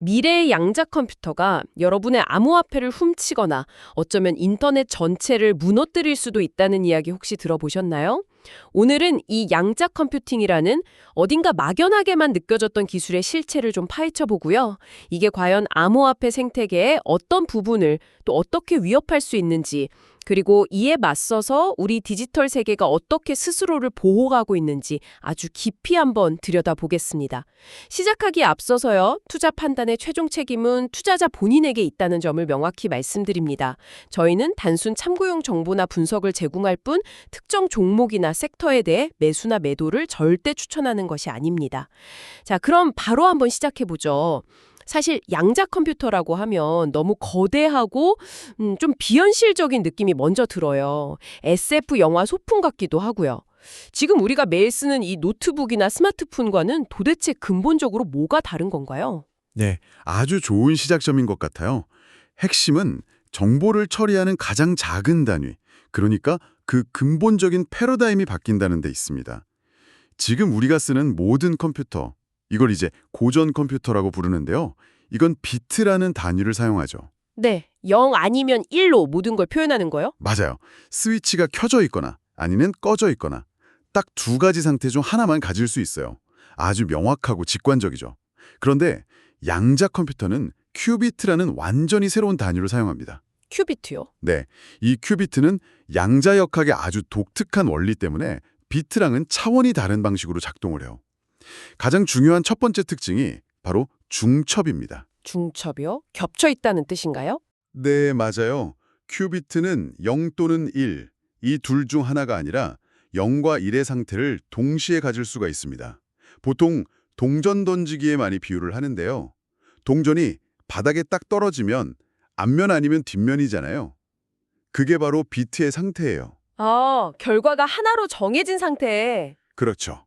미래의 양자 컴퓨터가 여러분의 암호화폐를 훔치거나 어쩌면 인터넷 전체를 무너뜨릴 수도 있다는 이야기 혹시 들어보셨나요? 오늘은 이 양자 컴퓨팅이라는 어딘가 막연하게만 느껴졌던 기술의 실체를 좀 파헤쳐 보고요. 이게 과연 암호화폐 생태계의 어떤 부분을 또 어떻게 위협할 수 있는지 그리고 이에 맞서서 우리 디지털 세계가 어떻게 스스로를 보호하고 있는지 아주 깊이 한번 들여다보겠습니다. 시작하기에 앞서서요. 투자 판단의 최종 책임은 투자자 본인에게 있다는 점을 명확히 말씀드립니다. 저희는 단순 참고용 정보나 분석을 제공할 뿐 특정 종목이나 섹터에 대해 매수나 매도를 절대 추천하는 것이 아닙니다. 자, 그럼 바로 한번 시작해 보죠. 사실 양자 컴퓨터라고 하면 너무 거대하고 음, 좀 비현실적인 느낌이 먼저 들어요. SF 영화 소품 같기도 하고요. 지금 우리가 매일 쓰는 이 노트북이나 스마트폰과는 도대체 근본적으로 뭐가 다른 건가요? 네, 아주 좋은 시작점인 것 같아요. 핵심은 정보를 처리하는 가장 작은 단위, 그러니까 그 근본적인 패러다임이 바뀐다는 데 있습니다. 지금 우리가 쓰는 모든 컴퓨터, 이걸 이제 고전 컴퓨터라고 부르는데요. 이건 비트라는 단위를 사용하죠. 네, 0 아니면 1로 모든 걸 표현하는 거요? 맞아요. 스위치가 켜져 있거나 아니면 꺼져 있거나 딱 두 가지 상태 중 하나만 가질 수 있어요. 아주 명확하고 직관적이죠. 그런데 양자 컴퓨터는 큐비트라는 완전히 새로운 단위를 사용합니다. 큐비트요? 네, 이 큐비트는 양자역학의 아주 독특한 원리 때문에 비트랑은 차원이 다른 방식으로 작동을 해요. 가장 중요한 첫 번째 특징이 바로 중첩입니다. 중첩이요? 겹쳐 있다는 뜻인가요? 네, 맞아요. 큐비트는 0 또는 1, 이 둘 중 하나가 아니라 0과 1의 상태를 동시에 가질 수가 있습니다. 보통 동전 던지기에 많이 비유를 하는데요. 동전이 바닥에 딱 떨어지면 앞면 아니면 뒷면이잖아요. 그게 바로 비트의 상태예요. 아, 결과가 하나로 정해진 상태에. 그렇죠.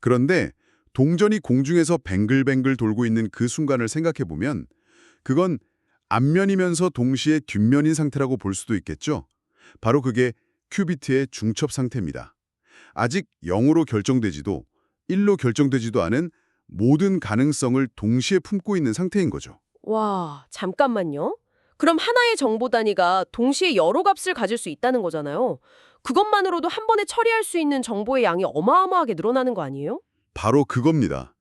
그런데 동전이 공중에서 뱅글뱅글 돌고 있는 그 순간을 생각해보면 그건 앞면이면서 동시에 뒷면인 상태라고 볼 수도 있겠죠. 바로 그게 큐비트의 중첩 상태입니다. 아직 0으로 결정되지도 1로 결정되지도 않은 모든 가능성을 동시에 품고 있는 상태인 거죠. 와, 잠깐만요. 그럼 하나의 정보 단위가 동시에 여러 값을 가질 수 있다는 거잖아요. 그것만으로도 한 번에 처리할 수 있는 정보의 양이 어마어마하게 늘어나는 거 아니에요? 바로 그겁니다.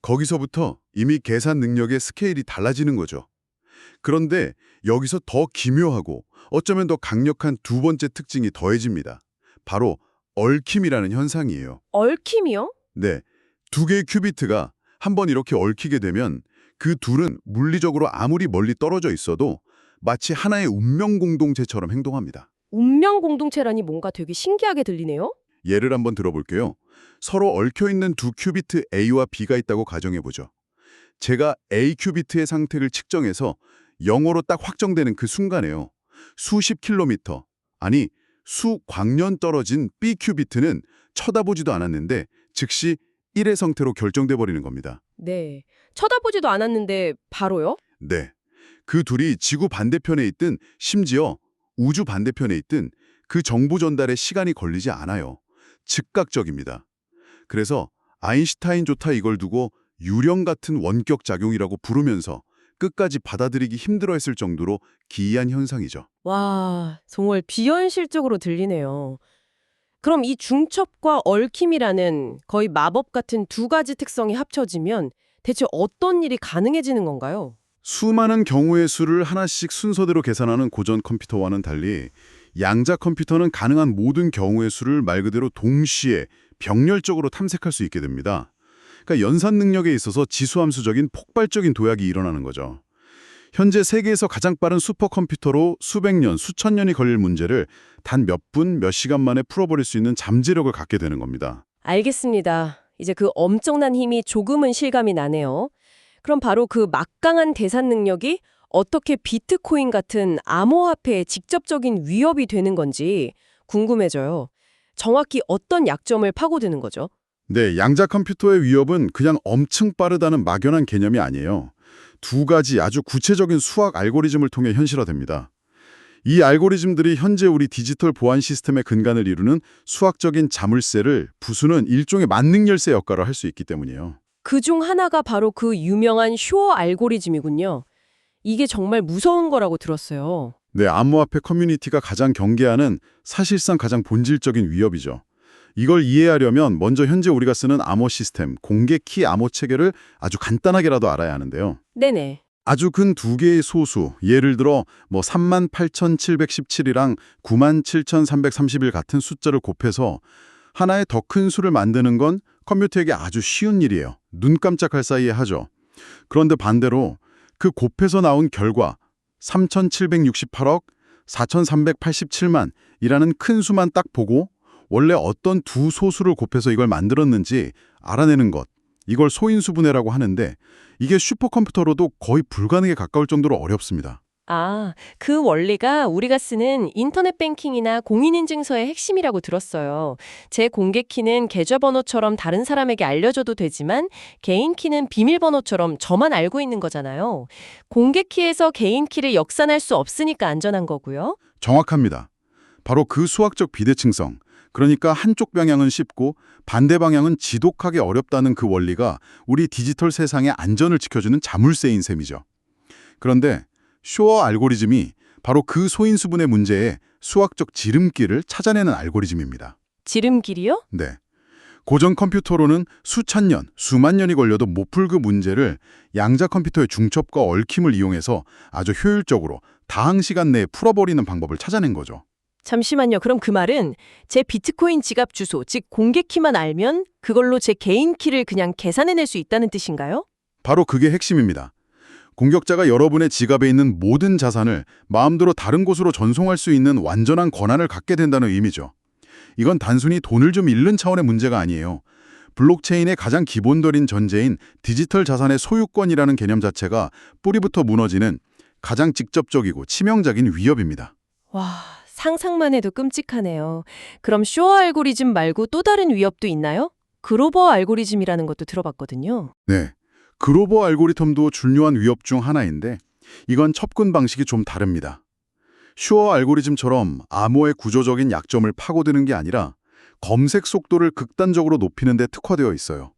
거기서부터 이미 계산 능력의 스케일이 달라지는 거죠. 그런데 여기서 더 기묘하고 어쩌면 더 강력한 두 번째 특징이 더해집니다. 바로 얽힘이라는 현상이에요. 얽힘이요? 네, 두 개의 큐비트가 한 번 이렇게 얽히게 되면 그 둘은 물리적으로 아무리 멀리 떨어져 있어도 마치 하나의 운명 공동체처럼 행동합니다. 운명 공동체라니 뭔가 되게 신기하게 들리네요. 예를 한번 들어볼게요. 서로 얽혀있는 두 큐비트 A와 B가 있다고 가정해보죠. 제가 A 큐비트의 상태를 측정해서 0으로 딱 확정되는 그 순간에요. 수십 킬로미터, 아니 수 광년 떨어진 B 큐비트는 쳐다보지도 않았는데 즉시 1의 상태로 결정돼 버리는 겁니다. 네. 쳐다보지도 않았는데 바로요? 네. 그 둘이 지구 반대편에 있든 심지어 우주 반대편에 있든 그 정보 전달에 시간이 걸리지 않아요. 즉각적입니다. 그래서 아인슈타인 좋다 이걸 두고 유령 같은 원격 작용이라고 부르면서 끝까지 받아들이기 힘들어했을 정도로 기이한 현상이죠. 와, 정말 비현실적으로 들리네요. 그럼 이 중첩과 얽힘이라는 거의 마법 같은 두 가지 특성이 합쳐지면 대체 어떤 일이 가능해지는 건가요? 수많은 경우의 수를 하나씩 순서대로 계산하는 고전 컴퓨터와는 달리 양자 컴퓨터는 가능한 모든 경우의 수를 말 그대로 동시에 병렬적으로 탐색할 수 있게 됩니다. 그러니까 연산 능력에 있어서 지수함수적인 폭발적인 도약이 일어나는 거죠. 현재 세계에서 가장 빠른 슈퍼컴퓨터로 수백 년, 수천 년이 걸릴 문제를 단 몇 분, 몇 시간 만에 풀어버릴 수 있는 잠재력을 갖게 되는 겁니다. 알겠습니다. 이제 그 엄청난 힘이 조금은 실감이 나네요. 그럼 바로 그 막강한 대산 능력이 어떻게 비트코인 같은 암호화폐에 직접적인 위협이 되는 건지 궁금해져요. 정확히 어떤 약점을 파고드는 거죠? 네, 양자 컴퓨터의 위협은 그냥 엄청 빠르다는 막연한 개념이 아니에요. 두 가지 아주 구체적인 수학 알고리즘을 통해 현실화됩니다. 이 알고리즘들이 현재 우리 디지털 보안 시스템의 근간을 이루는 수학적인 자물쇠를 부수는 일종의 만능 열쇠 역할을 할 수 있기 때문이에요. 그 중 하나가 바로 그 유명한 쇼어 알고리즘이군요. 이게 정말 무서운 거라고 들었어요. 네, 암호화폐 커뮤니티가 가장 경계하는 사실상 가장 본질적인 위협이죠. 이걸 이해하려면 먼저 현재 우리가 쓰는 암호 시스템, 공개 키 암호 체계를 아주 간단하게라도 알아야 하는데요. 네네. 아주 근두 개의 소수, 예를 들어 뭐 38,717이랑 97,331 같은 숫자를 곱해서 하나의 더 큰 수를 만드는 건 컴퓨터에게 아주 쉬운 일이에요. 눈 깜짝할 사이에 하죠. 그런데 반대로 그 곱해서 나온 결과 3,768억 4,387만 이라는 큰 수만 딱 보고 원래 어떤 두 소수를 곱해서 이걸 만들었는지 알아내는 것. 이걸 소인수분해라고 하는데 이게 슈퍼컴퓨터로도 거의 불가능에 가까울 정도로 어렵습니다. 아, 그 원리가 우리가 쓰는 인터넷 뱅킹이나 공인인증서의 핵심이라고 들었어요. 제 공개 키는 계좌번호처럼 다른 사람에게 알려줘도 되지만 개인 키는 비밀번호처럼 저만 알고 있는 거잖아요. 공개 키에서 개인 키를 역산할 수 없으니까 안전한 거고요. 정확합니다. 바로 그 수학적 비대칭성, 그러니까 한쪽 방향은 쉽고 반대 방향은 지독하게 어렵다는 그 원리가 우리 디지털 세상의 안전을 지켜주는 자물쇠인 셈이죠. 그런데 쇼어 알고리즘이 바로 그 소인수분의 문제에 수학적 지름길을 찾아내는 알고리즘입니다. 지름길이요? 네. 고전 컴퓨터로는 수천 년, 수만 년이 걸려도 못 풀 그 문제를 양자 컴퓨터의 중첩과 얽힘을 이용해서 아주 효율적으로 다항 시간 내에 풀어버리는 방법을 찾아낸 거죠. 잠시만요. 그럼 그 말은 제 비트코인 지갑 주소, 즉 공개 키만 알면 그걸로 제 개인 키를 그냥 계산해낼 수 있다는 뜻인가요? 바로 그게 핵심입니다. 공격자가 여러분의 지갑에 있는 모든 자산을 마음대로 다른 곳으로 전송할 수 있는 완전한 권한을 갖게 된다는 의미죠. 이건 단순히 돈을 좀 잃는 차원의 문제가 아니에요. 블록체인의 가장 기본적인 전제인 디지털 자산의 소유권이라는 개념 자체가 뿌리부터 무너지는 가장 직접적이고 치명적인 위협입니다. 와, 상상만 해도 끔찍하네요. 그럼 쇼어 알고리즘 말고 또 다른 위협도 있나요? 그로버 알고리즘이라는 것도 들어봤거든요. 네. 그로버 알고리즘도 중요한 위협 중 하나인데 이건 접근 방식이 좀 다릅니다. 슈어 알고리즘처럼 암호의 구조적인 약점을 파고드는 게 아니라 검색 속도를 극단적으로 높이는 데 특화되어 있어요.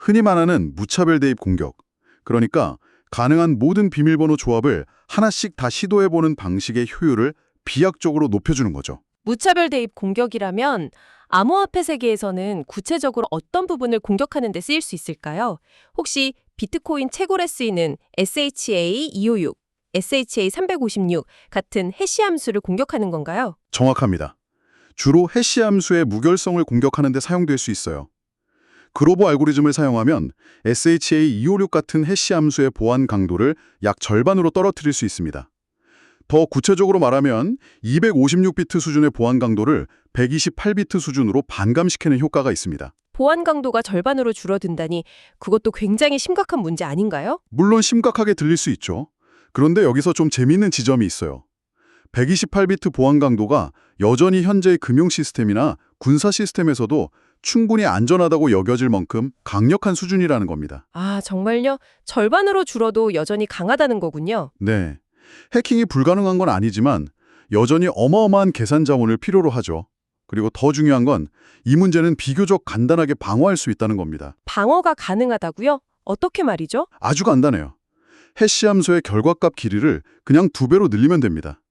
흔히 말하는 무차별 대입 공격, 그러니까 가능한 모든 비밀번호 조합을 하나씩 다 시도해보는 방식의 효율을 비약적으로 높여주는 거죠. 무차별 대입 공격이라면 암호화폐 세계에서는 구체적으로 어떤 부분을 공격하는 데 쓰일 수 있을까요? 혹시 비트코인 채굴에 쓰이는 SHA-256, SHA-356 같은 해시 함수를 공격하는 건가요? 정확합니다. 주로 해시 함수의 무결성을 공격하는 데 사용될 수 있어요. 그로버 알고리즘을 사용하면 SHA-256 같은 해시 함수의 보안 강도를 약 절반으로 떨어뜨릴 수 있습니다. 더 구체적으로 말하면 256비트 수준의 보안 강도를 128비트 수준으로 반감시키는 효과가 있습니다. 보안 강도가 절반으로 줄어든다니 그것도 굉장히 심각한 문제 아닌가요? 물론 심각하게 들릴 수 있죠. 그런데 여기서 좀 재미있는 지점이 있어요. 128비트 보안 강도가 여전히 현재의 금융 시스템이나 군사 시스템에서도 충분히 안전하다고 여겨질 만큼 강력한 수준이라는 겁니다. 아, 정말요? 절반으로 줄어도 여전히 강하다는 거군요. 네. 해킹이 불가능한 건 아니지만 여전히 어마어마한 계산 자원을 필요로 하죠. 그리고 더 중요한 건 이 문제는 비교적 간단하게 방어할 수 있다는 겁니다. 방어가 가능하다고요? 어떻게 말이죠? 아주 간단해요. 해시 함수의 결과값 길이를 그냥 두 배로 늘리면 됩니다.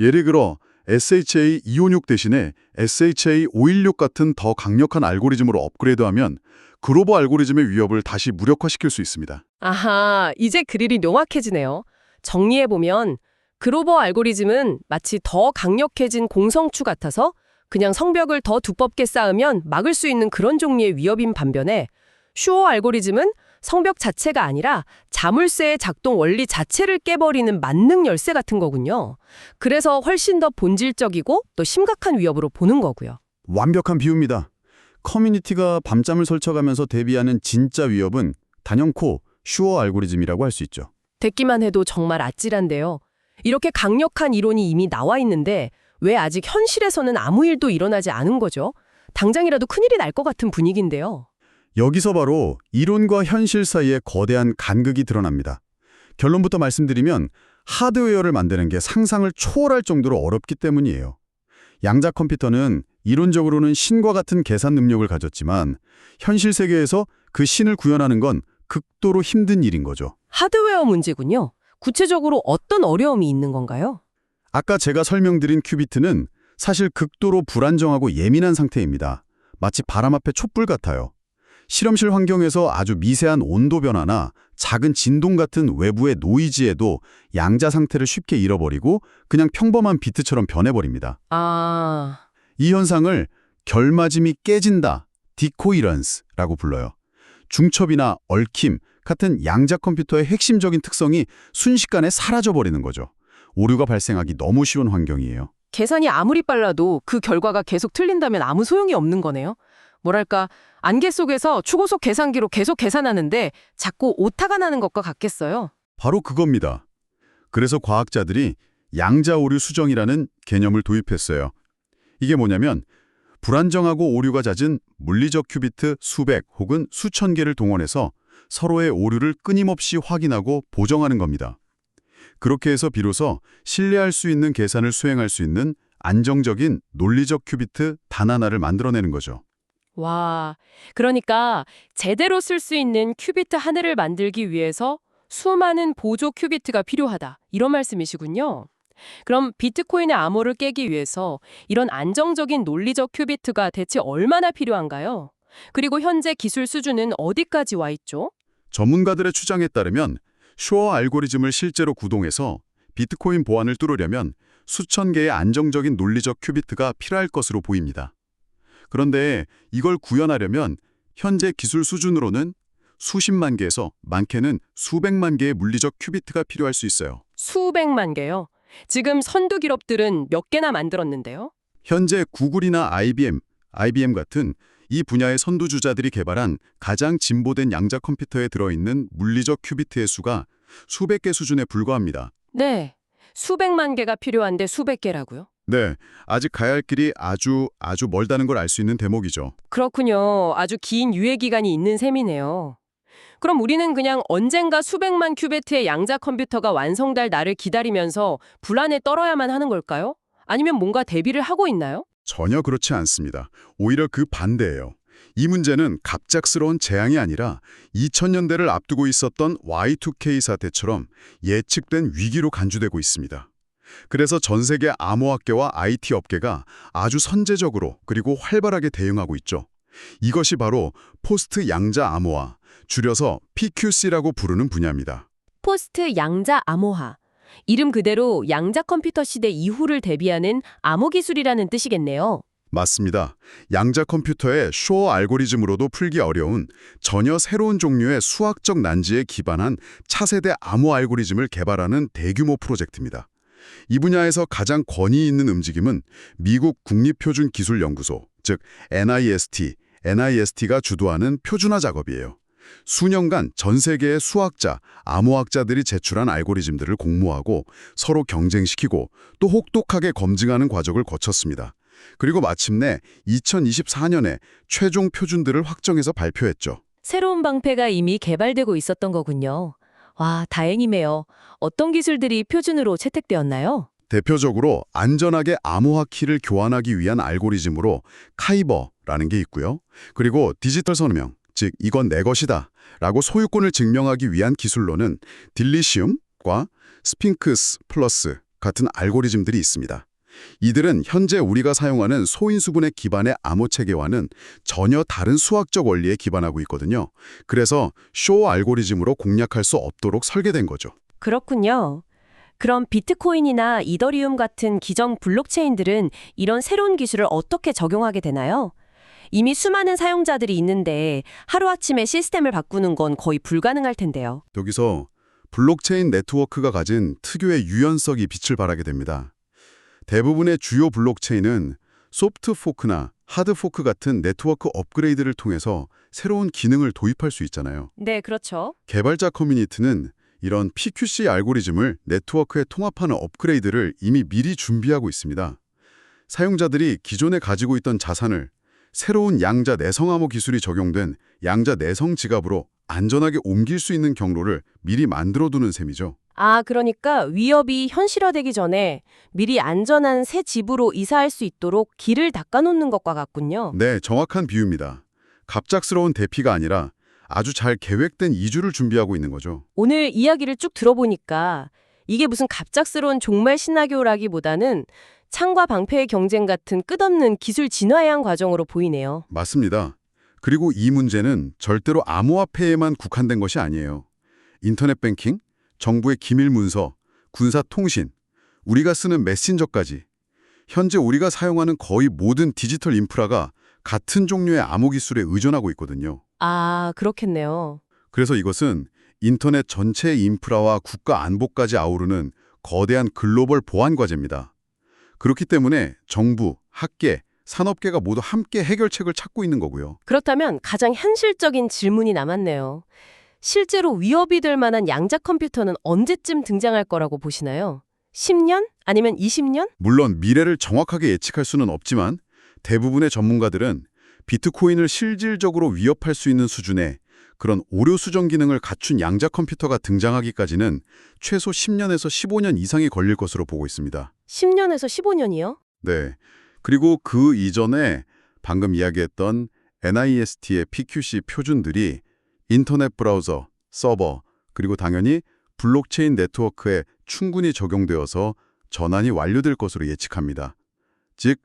예를 들어 SHA-256 대신에 SHA-516 같은 더 강력한 알고리즘으로 업그레이드하면 그로버 알고리즘의 위협을 다시 무력화시킬 수 있습니다. 아하, 이제 그릴이 명확해지네요. 정리해보면 그로버 알고리즘은 마치 더 강력해진 공성추 같아서 그냥 성벽을 더 두껍게 쌓으면 막을 수 있는 그런 종류의 위협인 반면에 슈어 알고리즘은 성벽 자체가 아니라 자물쇠의 작동 원리 자체를 깨버리는 만능 열쇠 같은 거군요. 그래서 훨씬 더 본질적이고 또 심각한 위협으로 보는 거고요. 완벽한 비유입니다. 커뮤니티가 밤잠을 설쳐가면서 대비하는 진짜 위협은 단연코 슈어 알고리즘이라고 할 수 있죠. 듣기만 해도 정말 아찔한데요. 이렇게 강력한 이론이 이미 나와 있는데 왜 아직 현실에서는 아무 일도 일어나지 않은 거죠? 당장이라도 큰일이 날 것 같은 분위기인데요. 여기서 바로 이론과 현실 사이에 거대한 간극이 드러납니다. 결론부터 말씀드리면 하드웨어를 만드는 게 상상을 초월할 정도로 어렵기 때문이에요. 양자 컴퓨터는 이론적으로는 신과 같은 계산 능력을 가졌지만 현실 세계에서 그 신을 구현하는 건 극도로 힘든 일인 거죠. 하드웨어 문제군요. 구체적으로 어떤 어려움이 있는 건가요? 아까 제가 설명드린 큐비트는 사실 극도로 불안정하고 예민한 상태입니다. 마치 바람 앞에 촛불 같아요. 실험실 환경에서 아주 미세한 온도 변화나 작은 진동 같은 외부의 노이즈에도 양자 상태를 쉽게 잃어버리고 그냥 평범한 비트처럼 변해버립니다. 아, 이 현상을 결맞음이 깨진다, 디코이런스라고 불러요. 중첩이나 얽힘 같은 양자 컴퓨터의 핵심적인 특성이 순식간에 사라져버리는 거죠. 오류가 발생하기 너무 쉬운 환경이에요. 계산이 아무리 빨라도 그 결과가 계속 틀린다면 아무 소용이 없는 거네요. 뭐랄까, 안개 속에서 추고속 계산기로 계속 계산하는데 자꾸 오타가 나는 것과 같겠어요. 바로 그겁니다. 그래서 과학자들이 양자 오류 수정이라는 개념을 도입했어요. 이게 뭐냐면 불안정하고 오류가 잦은 물리적 큐비트 수백 혹은 수천 개를 동원해서 서로의 오류를 끊임없이 확인하고 보정하는 겁니다. 그렇게 해서 비로소 신뢰할 수 있는 계산을 수행할 수 있는 안정적인 논리적 큐비트 단 하나를 만들어내는 거죠. 와, 그러니까 제대로 쓸 수 있는 큐비트 하나를 만들기 위해서 수많은 보조 큐비트가 필요하다. 이런 말씀이시군요. 그럼 비트코인의 암호를 깨기 위해서 이런 안정적인 논리적 큐비트가 대체 얼마나 필요한가요? 그리고 현재 기술 수준은 어디까지 와 있죠? 전문가들의 추정에 따르면 슈어 알고리즘을 실제로 구동해서 비트코인 보안을 뚫으려면 수천 개의 안정적인 논리적 큐비트가 필요할 것으로 보입니다. 그런데 이걸 구현하려면 현재 기술 수준으로는 수십만 개에서 많게는 수백만 개의 물리적 큐비트가 필요할 수 있어요. 수백만 개요. 지금 선두 기업들은 몇 개나 만들었는데요. 현재 구글이나 IBM, IBM 같은 이 분야의 선두주자들이 개발한 가장 진보된 양자 컴퓨터에 들어있는 물리적 큐비트의 수가 수백 개 수준에 불과합니다. 네. 수백만 개가 필요한데 수백 개라고요? 네, 아직 가야 할 길이 아주 아주 멀다는 걸 알 수 있는 대목이죠. 그렇군요. 아주 긴 유예 기간이 있는 셈이네요. 그럼 우리는 그냥 언젠가 수백만 큐베트의 양자 컴퓨터가 완성될 날을 기다리면서 불안에 떨어야만 하는 걸까요? 아니면 뭔가 대비를 하고 있나요? 전혀 그렇지 않습니다. 오히려 그 반대예요. 이 문제는 갑작스러운 재앙이 아니라 2000년대를 앞두고 있었던 Y2K 사태처럼 예측된 위기로 간주되고 있습니다. 그래서 전 세계 암호학계와 IT 업계가 아주 선제적으로 그리고 활발하게 대응하고 있죠. 이것이 바로 포스트 양자 암호화, 줄여서 PQC라고 부르는 분야입니다. 포스트 양자 암호화. 이름 그대로 양자 컴퓨터 시대 이후를 대비하는 암호 기술이라는 뜻이겠네요. 맞습니다. 양자 컴퓨터의 쇼어 알고리즘으로도 풀기 어려운 전혀 새로운 종류의 수학적 난지에 기반한 차세대 암호 알고리즘을 개발하는 대규모 프로젝트입니다. 이 분야에서 가장 권위 있는 움직임은 미국 국립표준기술연구소, 즉 NIST, NIST가 주도하는 표준화 작업이에요. 수년간 전 세계의 수학자, 암호학자들이 제출한 알고리즘들을 공모하고 서로 경쟁시키고 또 혹독하게 검증하는 과정을 거쳤습니다. 그리고 마침내 2024년에 최종 표준들을 확정해서 발표했죠. 새로운 방패가 이미 개발되고 있었던 거군요. 와, 다행이네요. 어떤 기술들이 표준으로 채택되었나요? 대표적으로 안전하게 암호화 키를 교환하기 위한 알고리즘으로 카이버라는 게 있고요. 그리고 디지털 선명, 즉 이건 내 것이다 라고 소유권을 증명하기 위한 기술로는 딜리시움과 스핑크스 플러스 같은 알고리즘들이 있습니다. 이들은 현재 우리가 사용하는 소인수분해 기반의 암호 체계와는 전혀 다른 수학적 원리에 기반하고 있거든요. 그래서 쇼 알고리즘으로 공략할 수 없도록 설계된 거죠. 그렇군요. 그럼 비트코인이나 이더리움 같은 기존 블록체인들은 이런 새로운 기술을 어떻게 적용하게 되나요? 이미 수많은 사용자들이 있는데 하루아침에 시스템을 바꾸는 건 거의 불가능할 텐데요. 여기서 블록체인 네트워크가 가진 특유의 유연성이 빛을 발하게 됩니다. 대부분의 주요 블록체인은 소프트 포크나 하드 포크 같은 네트워크 업그레이드를 통해서 새로운 기능을 도입할 수 있잖아요. 네, 그렇죠. 개발자 커뮤니티는 이런 PQC 알고리즘을 네트워크에 통합하는 업그레이드를 이미 미리 준비하고 있습니다. 사용자들이 기존에 가지고 있던 자산을 새로운 양자 내성 암호 기술이 적용된 양자 내성 지갑으로 안전하게 옮길 수 있는 경로를 미리 만들어두는 셈이죠. 아, 그러니까 위협이 현실화되기 전에 미리 안전한 새 집으로 이사할 수 있도록 길을 닦아놓는 것과 같군요. 네, 정확한 비유입니다. 갑작스러운 대피가 아니라 아주 잘 계획된 이주를 준비하고 있는 거죠. 오늘 이야기를 쭉 들어보니까 이게 무슨 갑작스러운 종말 시나리오라기보다는 창과 방패의 경쟁 같은 끝없는 기술 진화의 한 과정으로 보이네요. 맞습니다. 그리고 이 문제는 절대로 암호화폐에만 국한된 것이 아니에요. 인터넷 뱅킹, 정부의 기밀 문서, 군사 통신, 우리가 쓰는 메신저까지 현재 우리가 사용하는 거의 모든 디지털 인프라가 같은 종류의 암호 기술에 의존하고 있거든요. 아, 그렇겠네요. 그래서 이것은 인터넷 전체의 인프라와 국가 안보까지 아우르는 거대한 글로벌 보안 과제입니다. 그렇기 때문에 정부, 학계, 산업계가 모두 함께 해결책을 찾고 있는 거고요. 그렇다면 가장 현실적인 질문이 남았네요. 실제로 위협이 될 만한 양자 컴퓨터는 언제쯤 등장할 거라고 보시나요? 10년? 아니면 20년? 물론 미래를 정확하게 예측할 수는 없지만 대부분의 전문가들은 비트코인을 실질적으로 위협할 수 있는 수준의 그런 오류 수정 기능을 갖춘 양자 컴퓨터가 등장하기까지는 최소 10년에서 15년 이상이 걸릴 것으로 보고 있습니다. 10년에서 15년이요? 네. 그리고 그 이전에 방금 이야기했던 NIST의 PQC 표준들이 인터넷 브라우저, 서버, 그리고 당연히 블록체인 네트워크에 충분히 적용되어서 전환이 완료될 것으로 예측합니다. 즉,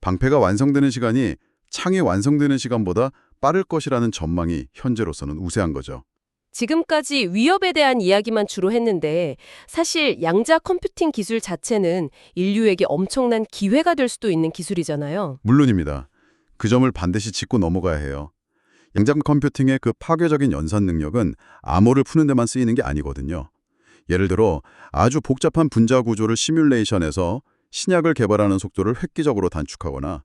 방패가 완성되는 시간이 창이 완성되는 시간보다 빠를 것이라는 전망이 현재로서는 우세한 거죠. 지금까지 위협에 대한 이야기만 주로 했는데 사실 양자 컴퓨팅 기술 자체는 인류에게 엄청난 기회가 될 수도 있는 기술이잖아요. 물론입니다. 그 점을 반드시 짚고 넘어가야 해요. 양장 컴퓨팅의 그 파괴적인 연산 능력은 암호를 푸는 데만 쓰이는 게 아니거든요. 예를 들어 아주 복잡한 분자 구조를 시뮬레이션해서 신약을 개발하는 속도를 획기적으로 단축하거나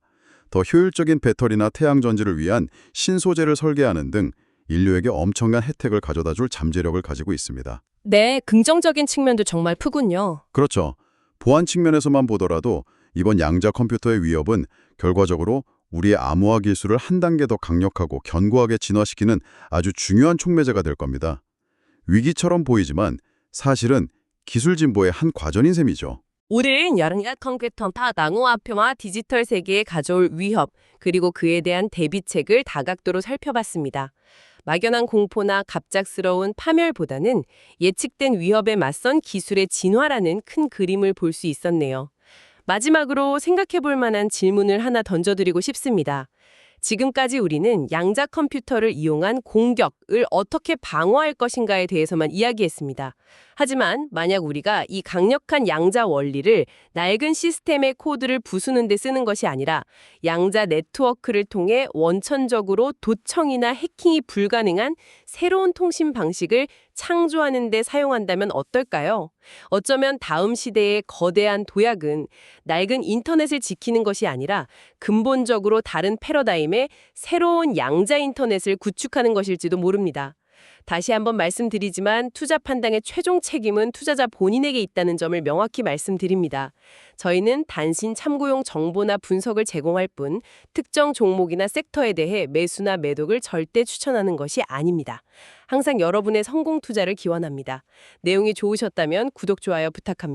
더 효율적인 배터리나 태양 전지를 위한 신소재를 설계하는 등 인류에게 엄청난 혜택을 가져다 줄 잠재력을 가지고 있습니다. 네, 긍정적인 측면도 정말 크군요. 그렇죠. 보안 측면에서만 보더라도 이번 양자 컴퓨터의 위협은 결과적으로 우리의 암호화 기술을 한 단계 더 강력하고 견고하게 진화시키는 아주 중요한 촉매제가 될 겁니다. 위기처럼 보이지만 사실은 기술 진보의 한 과정인 셈이죠. 오늘은 양자 컴퓨터파 낭호화폐와 디지털 세계에 가져올 위협, 그리고 그에 대한 대비책을 다각도로 살펴봤습니다. 막연한 공포나 갑작스러운 파멸보다는 예측된 위협에 맞선 기술의 진화라는 큰 그림을 볼 수 있었네요. 마지막으로 생각해 볼 만한 질문을 하나 던져드리고 싶습니다. 지금까지 우리는 양자 컴퓨터를 이용한 공격을 어떻게 방어할 것인가에 대해서만 이야기했습니다. 하지만 만약 우리가 이 강력한 양자 원리를 낡은 시스템의 코드를 부수는 데 쓰는 것이 아니라 양자 네트워크를 통해 원천적으로 도청이나 해킹이 불가능한 새로운 통신 방식을 창조하는 데 사용한다면 어떨까요? 어쩌면 다음 시대의 거대한 도약은 낡은 인터넷을 지키는 것이 아니라 근본적으로 다른 패러다임의 새로운 양자 인터넷을 구축하는 것일지도 모릅니다. 다시 한번 말씀드리지만 투자 판단의 최종 책임은 투자자 본인에게 있다는 점을 명확히 말씀드립니다. 저희는 단신 참고용 정보나 분석을 제공할 뿐 특정 종목이나 섹터에 대해 매수나 매독을 절대 추천하는 것이 아닙니다. 항상 여러분의 성공 투자를 기원합니다. 내용이 좋으셨다면 구독, 좋아요 부탁합니다.